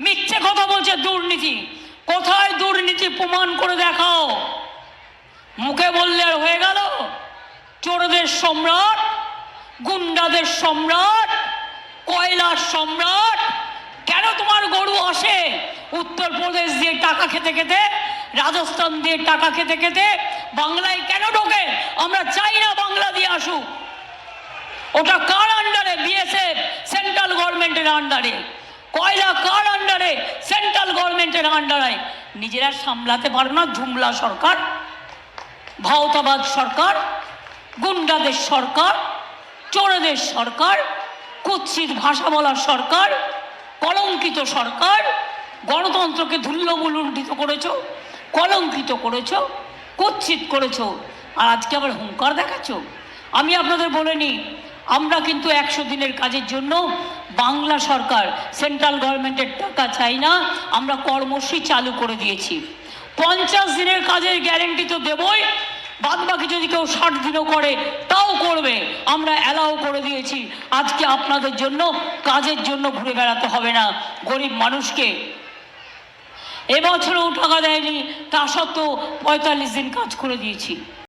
মিথ্যে কথা বলছে দুর্নীতি। কোথায় দুর্নীতি প্রমাণ করে দেখাও? মুখে বললে আর হয়ে গেল? চোরদের সম্রাট, গুন্ডাদের সম্রাট, কয়লার সম্রাট, কেন তোমার গরু আসে? উত্তরপ্রদেশ দিয়ে টাকা খেতে খেতে, রাজস্থান দিয়ে টাকা খেতে খেতে বাংলায় কেন ঢোকে? আমরা চাই না বাংলা দিয়ে আসুক। ওটা কার আন্ডারে বিএসএফ সেন্ট্রাল গভর্নমেন্টের আন্ডারে কয়লা কার আন্ডারে? সেন্ট্রাল গভর্নমেন্টের আন্ডারে। নিজেরা সামলাতে পারে না, জুমলা সরকার ভাওতাবাদ সরকার, গুন্ডাদের সরকার, চোরদের সরকার, কুৎসিত ভাষা বলার সরকার, কলঙ্কিত সরকার, গণতন্ত্রকে ধুল্লমুলুণ্ঠিত করেছ, কলঙ্কিত করেছ, কুৎসিত করেছ। আর আজকে আবার হুঙ্কার দেখাচ্ছ? আমি আপনাদের বলে নিই আমরা কিন্তু একশো দিনের কাজের জন্য বাংলা সরকার, সেন্ট্রাল গভর্নমেন্টের টাকা চাই না, আমরা কর্মসূচি চালু করে দিয়েছি। পঞ্চাশ দিনের কাজের গ্যারেন্টি তো দেবই বাদ বাকি যদি কেউ ষাট দিনও করে, তাও করবে। আমরা অ্যালাউ করে দিয়েছি, আজকে আপনাদের জন্য, কাজের জন্য ঘুরে বেড়াতে হবে না, গরিব মানুষকে। এবছরেও টাকা দেয়নি, তা সত্ত্বেও পঁয়তাল্লিশ দিন কাজ করে দিয়েছি।